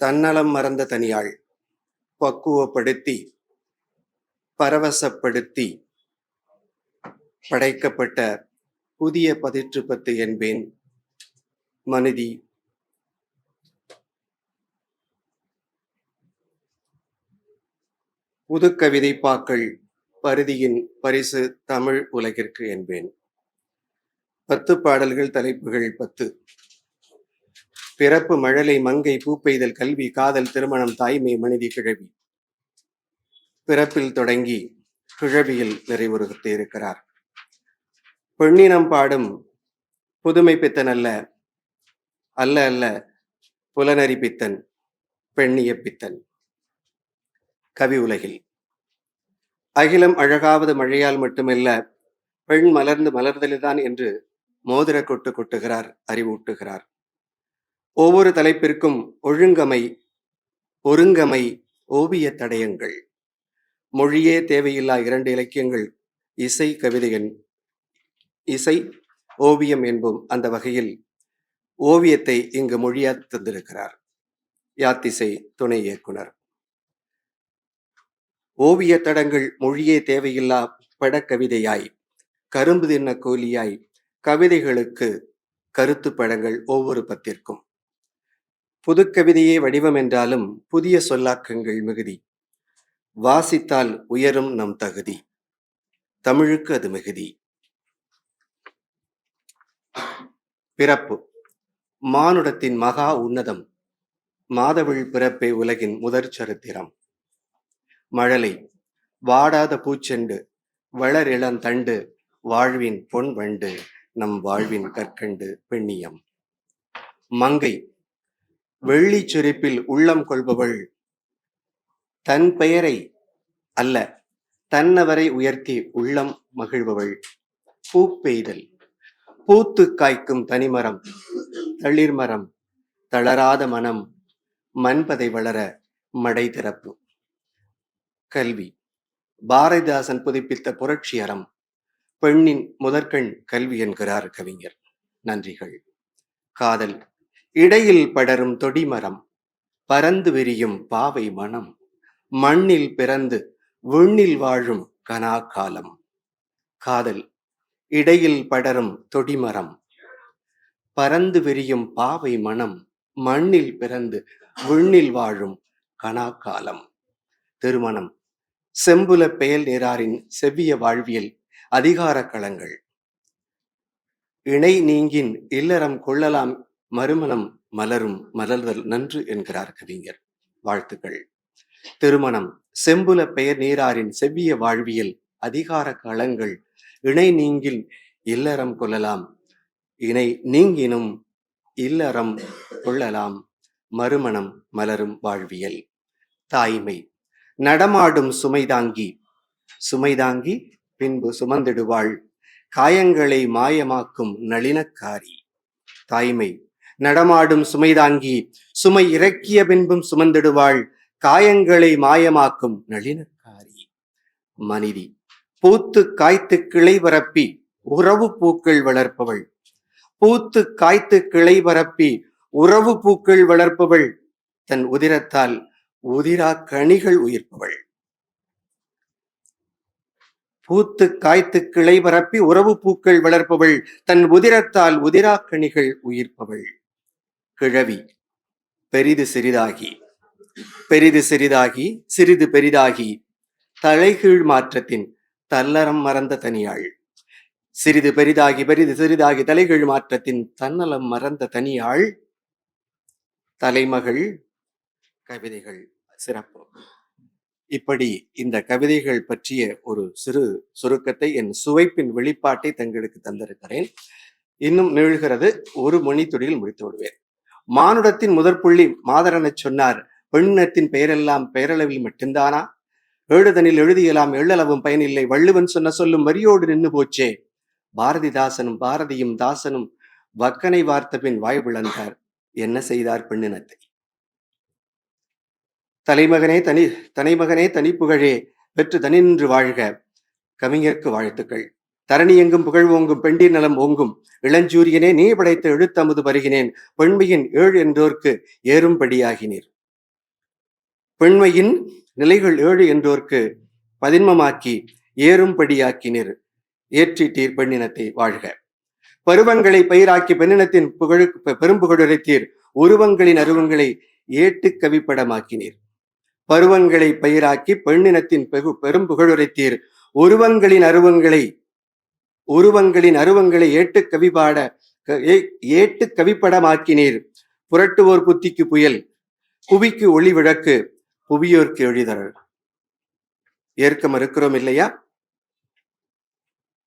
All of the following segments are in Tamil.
தன்னலம் மறந்த தனியாள். பக்குவப்படுத்தி பரவசப்படுத்தி படைக்கப்பட்ட புதிய பதிற்று பத்து என்பேன். மனிதி. புதுக்கவிதை பாக்கள் பருதியின் பரிசு தமிழ் உலகிற்கு என்பேன். பத்து பாடல்கள் தலைப்புகள் பத்து. பிறப்பு மழலை மங்கை பூப்பெய்தல் கல்வி காதல் திருமணம் தாய்மை மனிதி கிழவி. பிறப்பில் தொடங்கி கிழவியில் நிறைவுறுத்தி இருக்கிறார். பெண்ணினம் பாடும் புதுமை பித்தன் அல்ல அல்ல அல்ல புலனரி பித்தன் பெண்ணிய பித்தன். கவி உலகில். அகிலம் அழகாவது மழையால் மட்டுமல்ல பெண் மலர்ந்து மலர்தலில்தான் என்று மோதிர கொட்டு கொட்டுகிறார் அறிவூட்டுகிறார். ஒவ்வொரு தலைப்பிற்கும் ஒழுங்கமை ஒருங்கமை ஓவிய தடயங்கள். மொழியே தேவையில்லா இரண்டு இலக்கியங்கள் இசை கவிதையன். இசை ஓவியம் என்போம் அந்த வகையில் ஓவியத்தை இங்கு மொழியா தந்திருக்கிறார். யாத்திசை துணை இயக்குனர். ஓவிய தடங்கள் மொழியே தேவையில்லா படக்கவிதையாய் கரும்பு தின்ன கோலியாய் கவிதைகளுக்கு கருத்து படங்கள் ஒவ்வொரு பத்திற்கும். புதுக்கவிதையே வடிவம் என்றாலும் புதிய சொல்லாக்கங்கள் மிகுதி. வாசித்தால் உயரும் நம் தகுதி. தமிழுக்கு அது மிகுதி. பிறப்பு. மானுடத்தின் மகா உன்னதம். மாதவிழ் பிறப்பே உலகின் முதற் சரித்திரம். மழலை. வாடாத பூச்செண்டு. வளரிளந்தண்டு வாழ்வின் பொன் வண்டு. நம் வாழ்வின் கற்கண்டு பெண்ணியம். மங்கை. வெள்ளி சுரிப்பில் உள்ளம் கொள்பவள் தன் பெயரை அல்ல தன்னவரை உயர்த்தி உள்ளம் மகிழ்பவள். பூப்பெய்தல் பூத்து காய்க்கும் தனிமரம் தளிர்மரம் தளராத மனம் மண்பதை வளர மடை திறப்பு. கல்வி பாரதிதாசன் புதுப்பித்த புரட்சி அறம் பெண்ணின் முதற்கண் கல்வி என்கிறார் கவிஞர். நன்றிகள். காதல் இடையில் படரும் தொடிமரம் பறந்து விரியும் பாவை மனம் மண்ணில் பிறந்து விண்ணில் வாழும் கனாக்காலம். காதல் இடையில் படரும் தொடிமரம் பறந்து விரியும் பாவை மனம் மண்ணில் பிறந்து விண்ணில் வாழும் கனாக்காலம். திருமணம் செம்புல பெயல் நேராரின் செவ்விய வாழ்வியல் அதிகார களங்கள். இணை நீங்கின் இல்லறம் கொள்ளலாம் மறுமணம் மலரும் மலர்தல் நன்று என்கிறார் கவிஞர். வாழ்த்துக்கள். திருமணம். செம்புல பெயர் நீராரின் செவ்விய வாழ்வியல் அதிகார களங்கள் இணை நீங்கில் இல்லறம் கொள்ளலாம். இணை நீங்கினும் இல்லறம் கொள்ளலாம். மறுமணம் மலரும் வாழ்வியல். தாய்மை. நடமாடும் சுமைதாங்கி சுமைதாங்கி பின்பு சுமந்திடுவாள். காயங்களை மாயமாக்கும் நளினக்காரி. தாய்மை. நடமாடும் சுமைதாங்கி சுமை இறக்கிய பின்பும் சுமந்திடுவாள் காயங்களை மாயமாக்கும் நளினக்காரி. மனிதி பூத்து காய்த்து கிளை பரப்பி உறவு பூக்கள் வளர்ப்பவள். பூத்து காய்த்து கிளை பரப்பி உறவு பூக்கள் வளர்ப்பவள். தன் உதிரத்தால் உதிரா கனிகள் உயிர்ப்பவள். பூத்து காய்த்து கிளை பரப்பி உறவு பூக்கள் வளர்ப்பவள். தன் உதிரத்தால் உதிரா கனிகள் உயிர்ப்பவள். கிழவி பெரிது சிறிதாகி. பெரிது சிறிதாகி சிறிது பெரிதாகி. தலைகீழ் மாற்றத்தின் தல்லறம் மறந்த தனியாள். சிறிது பெரிதாகி பெரிது சிறிதாகி தலைகீழ் மாற்றத்தின் தன்னலம் மறந்த தனியாள். தலைமகள் கவிதைகள் சிறப்பு. இப்படி இந்த கவிதைகள் பற்றிய ஒரு சிறு சுருக்கத்தை என் சுவைப்பின் வெளிப்பாட்டை தங்களுக்கு தந்திருக்கிறேன். இன்னும் நிகழ்கிறது ஒரு மணி துடியில் முடித்து விடுவேன். மானுடத்தின் முதற் புள்ளி சொன்னார். பெண்ணினத்தின் பெயரெல்லாம் பெயரளவில் மட்டும்தானா? எழுதனில் எழுதியலாம் எள்ளளவும் பயனில்லை. வள்ளுவன் சொன்ன சொல்லும் வரியோடு நின்று போச்சே. பாரதிதாசனும் பாரதியும் தாசனும் வக்கனை வார்த்த பின் வாய் விளந்தார் என்ன செய்தார் பெண்ணினத்தை? தலைமகனே தனி தனிமகனே தனிப்புகழே பெற்று தனின்று வாழ்க. கவிஞருக்கு வாழ்த்துக்கள். தரணி எங்கும் புகழ் ஓங்கும் பெண்டின் நலம் ஓங்கும். இளஞ்சூரியனே நீ படைத்த எழுத்தமுது பருகினேன் பெண்மையின் ஏழ் என்றோர்க்கு ஏறும்படியாகினீர். பெண்மையின் நிலைகள் ஏழு என்றோர்க்கு பதின்மமாக்கி ஏறும்படியாக்கினீர். ஏற்றிட்டீர் பெண்ணினத்தை வாழ்க. பருவங்களை பயிராக்கி பெண்ணினத்தின் புகழு பெரும்புகழுரைத்தீர் உருவங்களின் அருவங்களை ஏட்டு கவிப்படமாக்கினீர். பருவங்களை பயிராக்கி பெண்ணினத்தின் பெகு புகழுரைத்தீர். உருவங்களின் அருவங்களை உருவங்களின் அருவங்களை ஏட்டு கவிபாட ஏ- ஏட்டு கவிப்படமாக்கினீர். புரட்டுவோர் புத்திக்கு புயல் புவிக்கு ஒளி விளக்கு புவியோர்க்கு எழுதரல் ஏற்க மறுக்கிறோம் இல்லையா?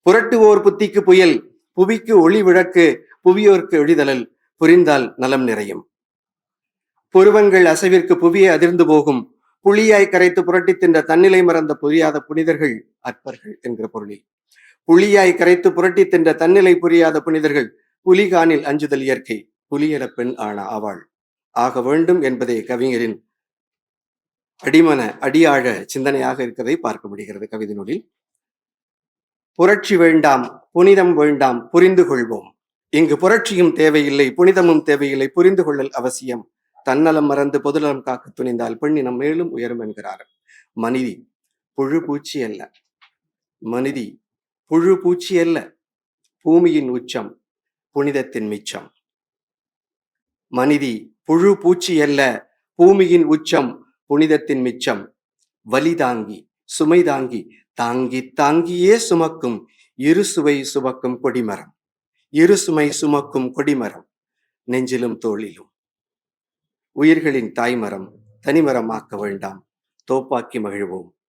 புரட்டுவோர் புத்திக்கு புயல் புவிக்கு ஒளி விளக்கு புவியோர்க்கு எழிதலல் புரிந்தால் நலம் நிறையும். புருவங்கள் அசைவிற்கு புவியை அதிர்ந்து போகும். புளியாய் கரைத்து புரட்டி தின்ற தன்னிலை மறந்த புரியாத புனிதர்கள் அற்பர்கள் என்கிற பொருளில் புளியாய் கரைத்து புரட்டி தின்ற தன்னிலை புரியாத புனிதர்கள் புலிகானில் அஞ்சுதல் இயற்கை புலியர பெண் ஆன ஆவாள் ஆக வேண்டும் என்பதே கவிஞரின் அடிமன அடியாழ சிந்தனையாக இருக்கிறதை பார்க்க முடிகிறது கவிதை நூலில். புரட்சி வேண்டாம் புனிதம் வேண்டாம் புரிந்து கொள்வோம். இங்கு புரட்சியும் தேவையில்லை புனிதமும் தேவையில்லை புரிந்து கொள்ளல் அவசியம். தன்னலம் மறந்து பொதுநலம் காக்க துணிந்தால் பெண்ணினம் மேலும் உயரும் என்கிறார். மனிதி புழு பூச்சி அல்ல. மனிதி புழு பூச்சி அல்ல பூமியின் உச்சம் புனிதத்தின் மிச்சம். மனிதி புழு பூச்சி அல்ல பூமியின் உச்சம் புனிதத்தின் மிச்சம். வலி தாங்கி சுமை தாங்கி தாங்கி தாங்கியே சுமக்கும் இருசுவை சுமக்கும் கொடிமரம். இருசுமை சுமக்கும் கொடிமரம் நெஞ்சிலும் தோளிலும். உயிர்களின் தாய்மரம் தனிமரமாக்க வேண்டாம் தோப்பாக்கி மகிழ்வோம்.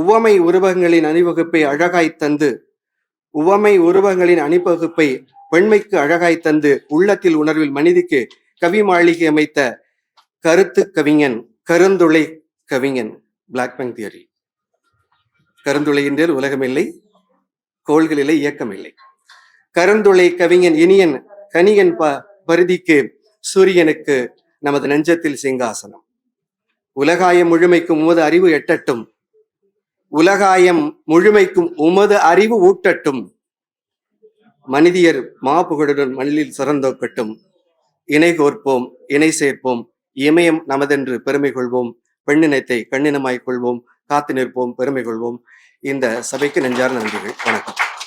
உவமை உருவகங்களின் அணிவகுப்பை அழகாய் தந்து உவமை உருவகங்களின் அணிவகுப்பை பெண்மைக்கு அழகாய் தந்து உள்ளத்தில் உணர்வில் மனிதிக்கு கவி மாளிகை அமைத்த கருத்து கவிஞன் கருந்துளை கவிஞன் பிளாக் பேங்க் தியரி கருந்துளை என்றால் உலகமில்லை கோள்களிலே இயக்கமில்லை. கருந்துளை கவிஞன் இனியன் கனியன் ப பருதிக்கு சூரியனுக்கு நமது நெஞ்சத்தில் சிங்காசனம். உலகாயம் முழுமைக்கும் உமது அறிவு எட்டட்டும். உலகாயம் முழுமைக்கும் உமது அறிவு ஊட்டட்டும். மனிதியர் மாபுகழுடன் மண்ணில் சிறந்தோக்கட்டும். இணை கோர்ப்போம் இணை சேர்ப்போம். இமயம் நமதென்று பெருமை கொள்வோம். பெண்ணினத்தை கண்ணினமாய் கொள்வோம். காத்து நிற்போம் பெருமை கொள்வோம். இந்த சபைக்கு நெஞ்சார் நன்றிகள். வணக்கம்.